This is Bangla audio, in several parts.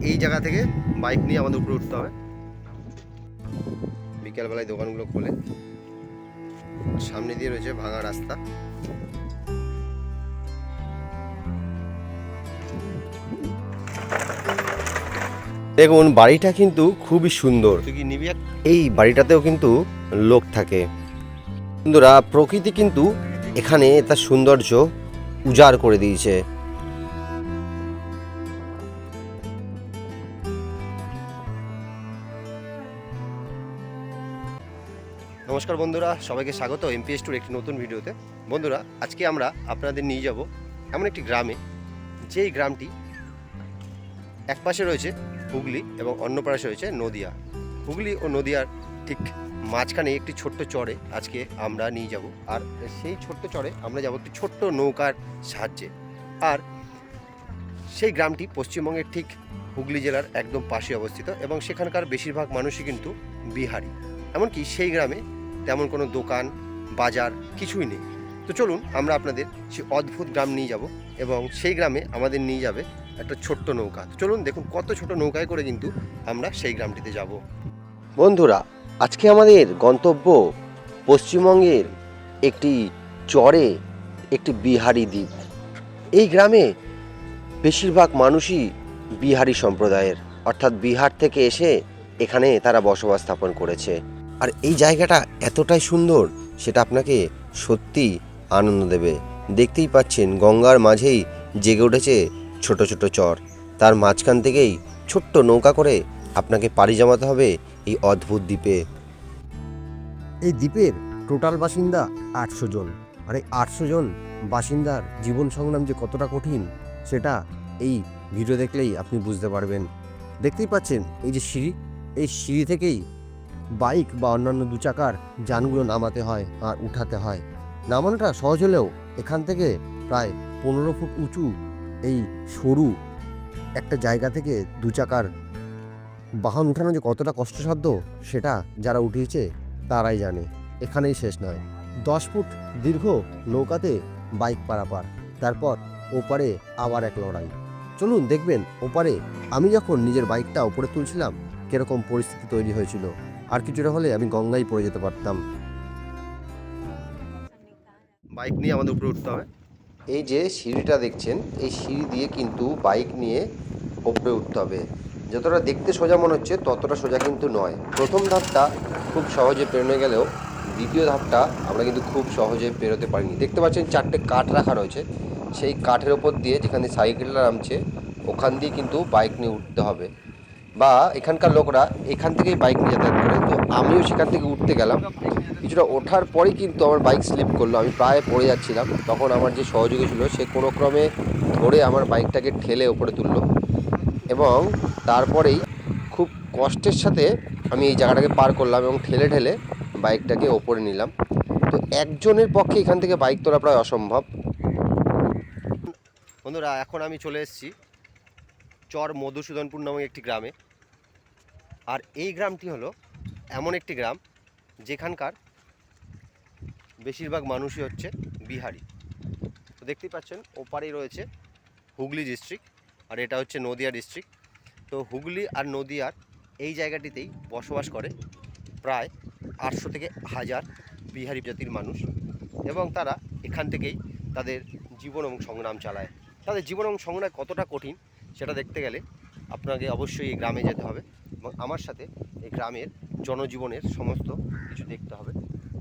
এই জায়গা থেকে বাইক নিয়ে আমাদের উপরে উঠতে হবে। বিকেলবেলায় দোকানগুলো খোলে। সামনে দিয়ে রয়েছে ভাঙা রাস্তা। দেখুন বাড়িটা কিন্তু খুবই সুন্দর। এই বাড়িটাতেও কিন্তু লোক থাকে। বন্ধুরা প্রকৃতি কিন্তু এখানে তার সৌন্দর্য উজাড় করে দিয়েছে। নমস্কার বন্ধুরা, সবাইকে স্বাগত এমপিএস টুর একটি নতুন ভিডিওতে। বন্ধুরা, আজকে আমরা আপনাদের নিয়ে যাব এমন একটি গ্রামে, যেই গ্রামটি এক পাশে রয়েছে হুগলি এবং অন্য পাশে রয়েছে নদিয়া। হুগলি ও নদিয়ার ঠিক মাঝখানে একটি ছোট্ট চরে আজকে আমরা নিয়ে যাব, আর সেই ছোট্ট চরে আমরা যাব একটি ছোট্ট নৌকার সাহায্যে। আর সেই গ্রামটি পশ্চিমবঙ্গের ঠিক হুগলি জেলার একদম পাশে অবস্থিত এবং সেখানকার বেশিরভাগ মানুষই কিন্তু বিহারি। এমনকি সেই গ্রামে তেমন কোনো দোকান, বাজার কিছুই নেই। তো চলুন আমরা আপনাদের সেই অদ্ভুত গ্রাম নিয়ে যাব এবং সেই গ্রামে আমাদের নিয়ে যাবে একটা ছোট্ট নৌকা। চলুন দেখুন কত ছোট নৌকায় করে কিন্তু আমরা সেই গ্রামটিতে যাব। বন্ধুরা, আজকে আমাদের গন্তব্য পশ্চিমবঙ্গের একটি চরে একটি বিহারি দ্বীপ। এই গ্রামে বেশিরভাগ মানুষই বিহারি সম্প্রদায়ের। অর্থাৎ বিহার থেকে এসে এখানে তারা বসবাস স্থাপন করেছে। আর এই জায়গাটা এতটাই সুন্দর, সেটা আপনাকে সত্যি আনন্দ দেবে। দেখতেই পাচ্ছেন, গঙ্গার মাঝেই জেগে উঠেছে ছোট ছোট চর। তার মাঝখান থেকেই ছোট্ট নৌকা করে আপনাকে পাড়ি জমাতে হবে এই অদ্ভুত দ্বীপে। এই দ্বীপের টোটাল বাসিন্দা আটশো জন। আর এই আটশো জন বাসিন্দার জীবন সংগ্রাম যে কতটা কঠিন, সেটা এই ভিডিও দেখলেই আপনি বুঝতে পারবেন। দেখতেই পাচ্ছেন, এই যে সিঁড়ি, এই সিঁড়ি থেকেই বাইক বা অন্যান্য দু চাকার যানগুলো নামাতে হয় আর উঠাতে হয়। নামানোটা সহজ হলেও এখান থেকে প্রায় পনেরো ফুট উঁচু এই সরু একটা জায়গা থেকে দু চাকার বাহন উঠানো যে কতটা কষ্টসাধ্য সেটা যারা উঠিয়েছে তারাই জানে। এখানেই শেষ নয়। দশ ফুট দীর্ঘ নৌকাতে বাইক পারাপার, তারপর ওপারে আবার এক লড়াই। চলুন দেখবেন ওপারে আমি যখন নিজের বাইকটা ওপরে তুলছিলাম কীরকম পরিস্থিতি তৈরি হয়েছিল? আর কিছুটা হলে আমি গঙ্গায় পড়ে যেতে পারতাম। বাইক নিয়ে আমাদের উপরে উঠতে হবে। এই যে সিঁড়িটা দেখছেন এই সিঁড়ি দিয়ে কিন্তু বাইক নিয়ে উপরে উঠতে হবে। যতটা দেখতে সোজা মনে হচ্ছে ততটা সোজা কিন্তু নয়। প্রথম ধাপটা খুব সহজে পেরোনো গেলেও দ্বিতীয় ধাপটা আমরা কিন্তু খুব সহজে পেরোতে পারিনি। দেখতে পাচ্ছেন চারটে কাঠ রাখা রয়েছে। সেই কাঠের ওপর দিয়ে যেখানে সাইকেলটা নামছে ওখান দিয়ে কিন্তু বাইক নিয়ে উঠতে হবে। বা এখানকার লোকরা এখান থেকেই বাইক নিয়ে যাতায়াত করে। তো আমিও সেখান থেকে উঠতে গেলাম। কিছুটা ওঠার পরেই কিন্তু আমার বাইক স্লিপ করল। আমি প্রায় পড়ে যাচ্ছিলাম। তখন আমার যে সহযোগী ছিল, সে কোনো ক্রমে ধরে আমার বাইকটাকে ঠেলে ওপরে তুললো এবং তারপরেই খুব কষ্টের সাথে আমি এই জায়গাটাকে পার করলাম এবং ঠেলে ঠেলে বাইকটাকে ওপরে নিলাম। তো একজনের পক্ষে এখান থেকে বাইক তোলা প্রায় অসম্ভব। বন্ধুরা, এখন আমি চলে এসেছি। চর মধুসূদনপুর নামক একটি গ্রামে। আর এই গ্রামটি হলো এমন একটি গ্রাম যেখানকার বেশিরভাগ মানুষই হচ্ছে বিহারি। তো দেখতেই পাচ্ছেন, ওপারেই রয়েছে হুগলি ডিস্ট্রিক্ট আর এটা হচ্ছে নদিয়া ডিস্ট্রিক্ট তো হুগলি আর নদিয়ার এই জায়গাটিতেই বসবাস করে প্রায় আটশো থেকে হাজার বিহারি জাতির মানুষ এবং তারা এখান থেকেই তাদের জীবন এবং সংগ্রাম চালায়। তাদের জীবন এবং সংগ্রাম কতটা কঠিন সেটা দেখতে গেলে আপনাকে অবশ্যই এই গ্রামে যেতে হবে এবং আমার সাথে এই গ্রামের জনজীবনের সমস্ত কিছু দেখতে হবে।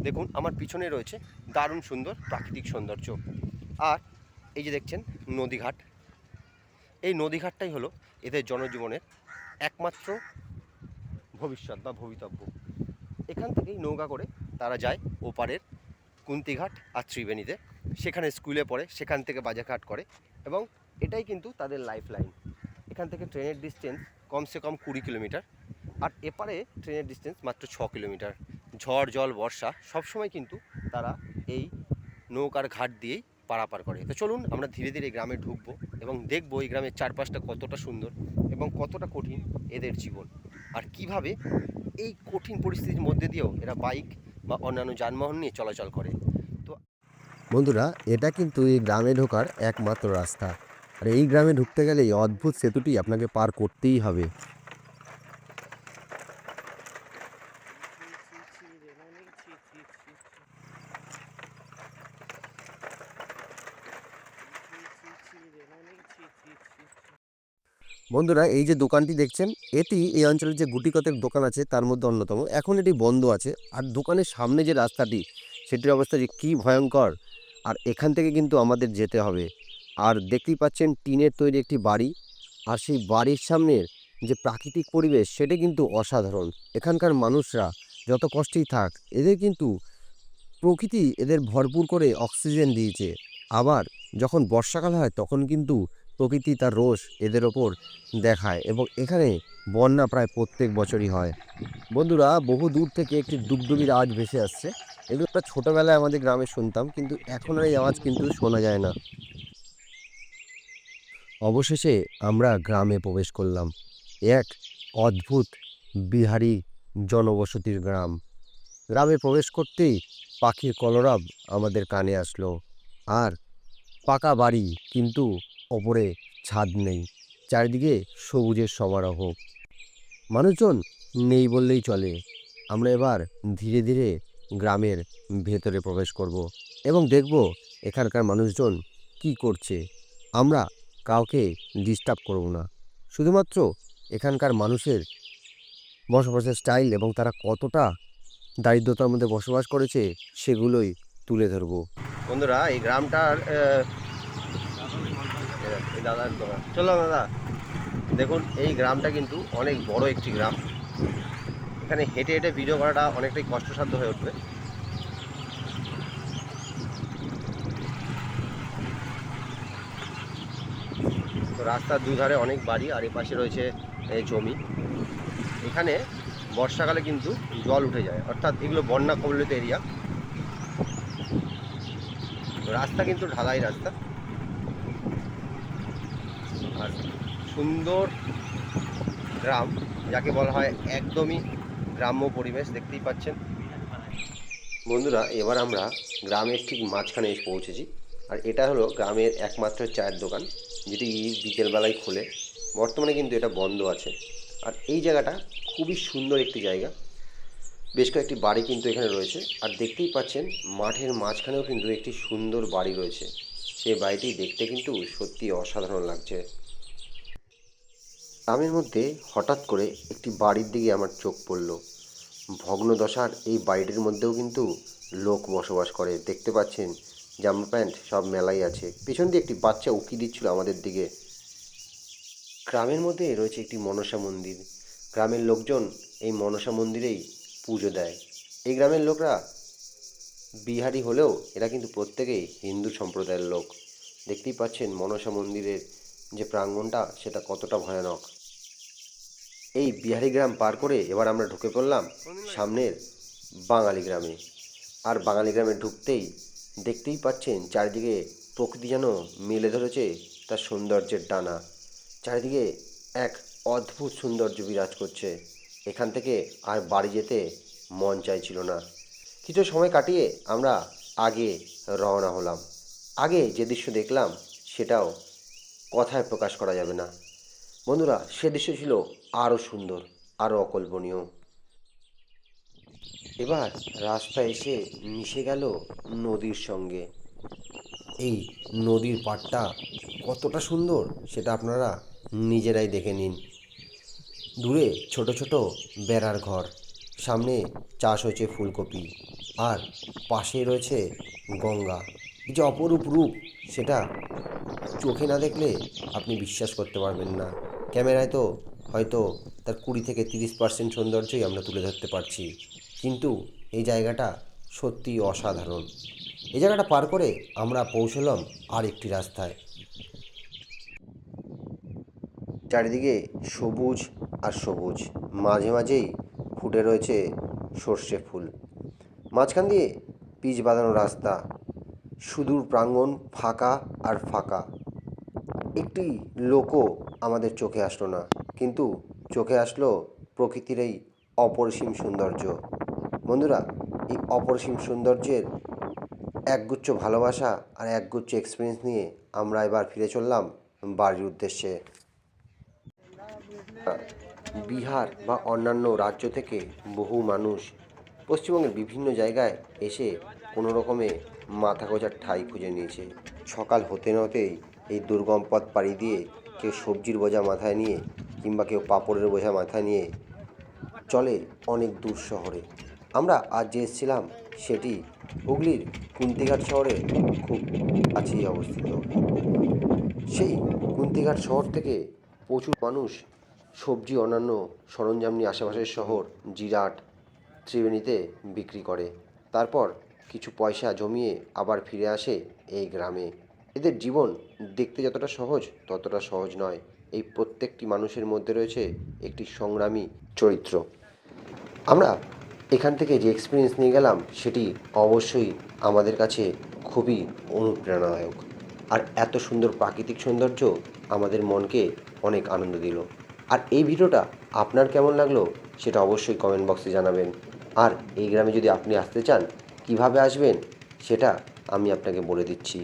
দেখুন, আমার পিছনে রয়েছে দারুণ সুন্দর প্রাকৃতিক সৌন্দর্য। আর এই যে দেখছেন, নদীঘাট। এই নদীঘাটটাই হলো এদের জনজীবনের একমাত্র ভবিষ্যৎ বা ভবিতব্য। এখান থেকেই নৌকা করে তারা যায় ওপারের কুন্তিঘাট আর ত্রিবেণীতে। সেখানে স্কুলে পড়ে, সেখান থেকে বাজারঘাট করে এবং এটাই কিন্তু তাদের লাইফ লাইন এখান থেকে ট্রেনের ডিস্টেন্স কমসে কম কুড়ি কিলোমিটার আর এপারে ট্রেনের ডিস্টেন্স মাত্র ছ কিলোমিটার ঝড়, জল, বর্ষা সবসময় কিন্তু তারা এই নৌকার ঘাট দিয়েই পারাপার করে। তো চলুন আমরা ধীরে ধীরে গ্রামে ঢুকবো এবং দেখব এই গ্রামের চারপাশটা কতটা সুন্দর এবং কতটা কঠিন এদের জীবন। আর কীভাবে এই কঠিন পরিস্থিতির মধ্যে দিয়েও এরা বাইক বা অন্যান্য যানবাহন নিয়ে চলাচল করে। তো বন্ধুরা, এটা কিন্তু এই গ্রামে ঢোকার একমাত্র রাস্তা। আর এই গ্রামে ঢুকতে গেলে এই অদ্ভুত সেতুটি আপনাকে পার করতেই হবে। বন্ধুরা, এই যে দোকানটি দেখছেন, এটি এই অঞ্চলের যে গুটি কতেক দোকান আছে, তার মধ্যে অন্যতম। এখন এটি বন্ধ আছে। আর দোকানের সামনে যে রাস্তাটি, সেটির অবস্থা যে কী ভয়ঙ্কর। আর এখান থেকে কিন্তু আমাদের যেতে হবে। আর দেখতেই পাচ্ছেন টিনের তৈরি একটি বাড়ি। আর সেই বাড়ির সামনের যে প্রাকৃতিক পরিবেশ, সেটা কিন্তু অসাধারণ। এখানকার মানুষরা যত কষ্টেই থাক, এদের কিন্তু প্রকৃতি এদের ভরপুর করে অক্সিজেন দিয়েছে। আবার যখন বর্ষাকাল হয়, তখন কিন্তু প্রকৃতি তার রোষ এদের ওপর দেখায় এবং এখানে বন্যা প্রায় প্রত্যেক বছরই হয়। বন্ধুরা, বহু দূর থেকে একটি ডুগডুগির আওয়াজ ভেসে আসছে। এগুলো একটা ছোটোবেলায় আমাদের গ্রামে শুনতাম, কিন্তু এখন আর এই আওয়াজ কিন্তু শোনা যায় না। অবশেষে আমরা গ্রামে প্রবেশ করলাম। এক অদ্ভুত, বিহারি জনবসতির গ্রাম। গ্রামে প্রবেশ করতেই পাখির কলরব আমাদের কানে আসলো। আর পাকা বাড়ি, কিন্তু ওপরে ছাদ নেই। চারিদিকে সবুজের সমারোহ। মানুষজন নেই বললেই চলে। আমরা এবার ধীরে ধীরে গ্রামের ভেতরে প্রবেশ করব এবং দেখব এখানকার মানুষজন কি করছে। আমরা কাউকে ডিস্টার্ব করব না। শুধুমাত্র এখানকার মানুষের বসবাসের স্টাইল এবং তারা কতটা দারিদ্রতার মধ্যে বসবাস করেছে, সেগুলোই তুলে ধরবো। বন্ধুরা, এই গ্রামটার দাদার চলো দাদা, দেখুন, এই গ্রামটা কিন্তু অনেক বড় একটি গ্রাম। এখানে হেঁটে হেঁটে ভিডিও করাটা অনেকটাই কষ্টসাধ্য হয়ে উঠবে। রাস্তার দুধারে অনেক বাড়ি, আর এপাশে রয়েছে জমি। এখানে বর্ষাকালে কিন্তু জল উঠে যায়। অর্থাৎ এগুলো বন্যা কবলিত এরিয়া। রাস্তা কিন্তু ঢালাই রাস্তা। আর সুন্দর গ্রাম, যাকে বলা হয় একদমই গ্রাম্য পরিবেশ, দেখতেই পাচ্ছেন। বন্ধুরা, এবার আমরা গ্রামের ঠিক মাঝখানে এসে পৌঁছেছি। আর এটা হলো গ্রামের একমাত্র চায়ের দোকান। যেটি বিকেলবেলায় খোলে। বর্তমানে কিন্তু এটা বন্ধ আছে। আর এই জায়গাটা খুবই সুন্দর একটি জায়গা। বেশ কয়েকটি বাড়ি কিন্তু এখানে রয়েছে। আর দেখতেই পাচ্ছেন, মাঠের মাঝখানেও কিন্তু একটি সুন্দর বাড়ি রয়েছে। সেই বাড়িটি দেখতে কিন্তু সত্যি অসাধারণ লাগছে। গ্রামের মধ্যে হঠাৎ করে একটি বাড়ির দিকে আমার চোখ পড়ল। ভগ্নদশার এই বাড়িটির মধ্যেও কিন্তু লোক বসবাস করে। দেখতে পাচ্ছেন জামা প্যান্ট সব মেলাই আছে। পেছন দিয়ে একটি বাচ্চা উকি দিচ্ছিল আমাদের দিকে। গ্রামের মধ্যে রয়েছে একটি মনসা মন্দির। গ্রামের লোকজন এই মনসা মন্দিরেই পুজো দেয়। এই গ্রামের লোকরা বিহারি হলেও এরা কিন্তু প্রত্যেকেই হিন্দু সম্প্রদায়ের লোক। দেখতেই পাচ্ছেন মনসা মন্দিরের যে প্রাঙ্গণটা সেটা কতটা ভয়ানক। এই বিহারি গ্রাম পার করে এবার আমরা ঢুকে পড়লাম সামনের বাঙালি গ্রামে। আর বাঙালি গ্রামে ঢুকতেই দেখতেই পাচ্ছেন চারিদিকে প্রকৃতি যেন মেলে ধরেছে তার সৌন্দর্যের ডানা। চারিদিকে এক অদ্ভুত সৌন্দর্য বিরাজ করছে। এখান থেকে আর বাড়ি যেতে মন চাইছিল না। কিছু সময় কাটিয়ে আমরা আগে রওনা হলাম। আগে যে দৃশ্য দেখলাম সেটাও কথায় প্রকাশ করা যাবে না। বন্ধুরা, সে দৃশ্য ছিল আরও সুন্দর, আরও অকল্পনীয়। এবার রাস্তা এসে মিশে গেল নদীর সঙ্গে। এই নদীর পাড়টা কতটা সুন্দর সেটা আপনারা নিজেরাই দেখে নিন। দূরে ছোট ছোট বেড়ার ঘর, সামনে চাষ হয়েছে ফুলকপি, আর পাশে রয়েছে গঙ্গা। যে অপরূপ রূপ, সেটা চোখে না দেখলে আপনি বিশ্বাস করতে পারবেন না। ক্যামেরায় তো হয়তো তার কুড়ি থেকে তিরিশ পার্সেন্ট সৌন্দর্যই আমরা তুলে ধরতে পারছি। কিন্তু এই জায়গাটা সত্যিই অসাধারণ। এই জায়গাটা পার করে আমরা পৌঁছলাম আর একটি রাস্তায়। চারিদিকে সবুজ আর সবুজ। মাঝে মাঝেই ফুটে রয়েছে সর্ষে ফুল। মাঝখান দিয়ে পিচ বাঁধানো রাস্তা। সুদূর প্রাঙ্গণ ফাঁকা আর ফাঁকা। একটি লোকও আমাদের চোখে আসলো না। কিন্তু চোখে আসলো প্রকৃতির এই অপরিসীম সৌন্দর্য। বন্ধুরা, এই অপরিসীম সৌন্দর্যের একগুচ্ছ ভালোবাসা আর একগুচ্ছ এক্সপিরিয়েন্স নিয়ে আমরা এবার ফিরে চললাম বাড়ির উদ্দেশ্যে। বিহার বা অন্যান্য রাজ্য থেকে বহু মানুষ পশ্চিমবঙ্গের বিভিন্ন জায়গায় এসে কোনো রকমে মাথা গোজার ঠাই খুঁজে নিয়েছে। সকাল হতে না হতেই এই দুর্গম পথ পাড়ি দিয়ে কেউ সবজির বোঝা মাথায় নিয়ে কিংবা কেউ পাঁপড়ের বোঝা মাথায় নিয়ে চলে অনেক দূর শহরে। আমরা আজ যে এসেছিলাম, সেটি হুগলির কুন্তিঘাট শহরে খুব কাছেই অবস্থিত। সেই কুন্তিঘাট শহর থেকে প্রচুর মানুষ সবজি, অন্যান্য সরঞ্জাম নিয়ে আশেপাশের শহর জিরাট, ত্রিবেণীতে বিক্রি করে। তারপর কিছু পয়সা জমিয়ে আবার ফিরে আসে এই গ্রামে। এদের জীবন দেখতে যতটা সহজ, ততটা সহজ নয়। এই প্রত্যেকটি মানুষের মধ্যে রয়েছে একটি সংগ্রামী চরিত্র। আমরা এখান থেকে যে এক্সপিরিয়েন্স নিয়ে গেলাম, সেটি অবশ্যই আমাদের কাছে খুবই অনুপ্রেরণাদায়ক। আর এত সুন্দর প্রাকৃতিক সৌন্দর্য আমাদের মনকে অনেক আনন্দ দিল। আর এই ভিডিওটা আপনার কেমন লাগল, সেটা অবশ্যই কমেন্ট বক্সে জানাবেন। আর এই গ্রামে যদি আপনি আসতে চান, কীভাবে আসবেন, সেটা আমি আপনাকে বলে দিচ্ছি।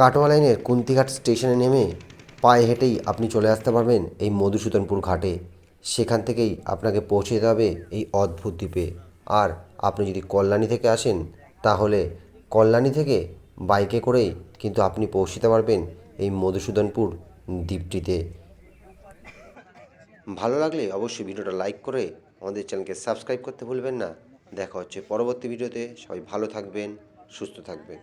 কাটোয়া লাইনের কুন্তিঘাট স্টেশনে নেমে পায়ে হেঁটেই আপনি চলে আসতে পারবেন এই মধুসূদনপুর ঘাটে। সেখান থেকেই আপনাকে পৌঁছে যেতে হবে এই অদ্ভুত দ্বীপে। আর আপনি যদি কল্যাণী থেকে আসেন, তাহলে কল্যাণী থেকে বাইকে করেই কিন্তু আপনি পৌঁছতে পারবেন এই মধুসূদনপুর দ্বীপটিতে। ভালো লাগলে অবশ্যই ভিডিওটা লাইক করে আমাদের চ্যানেলকে সাবস্ক্রাইব করতে ভুলবেন না। দেখা হচ্ছে পরবর্তী ভিডিওতে। সবাই ভালো থাকবেন, সুস্থ থাকবেন।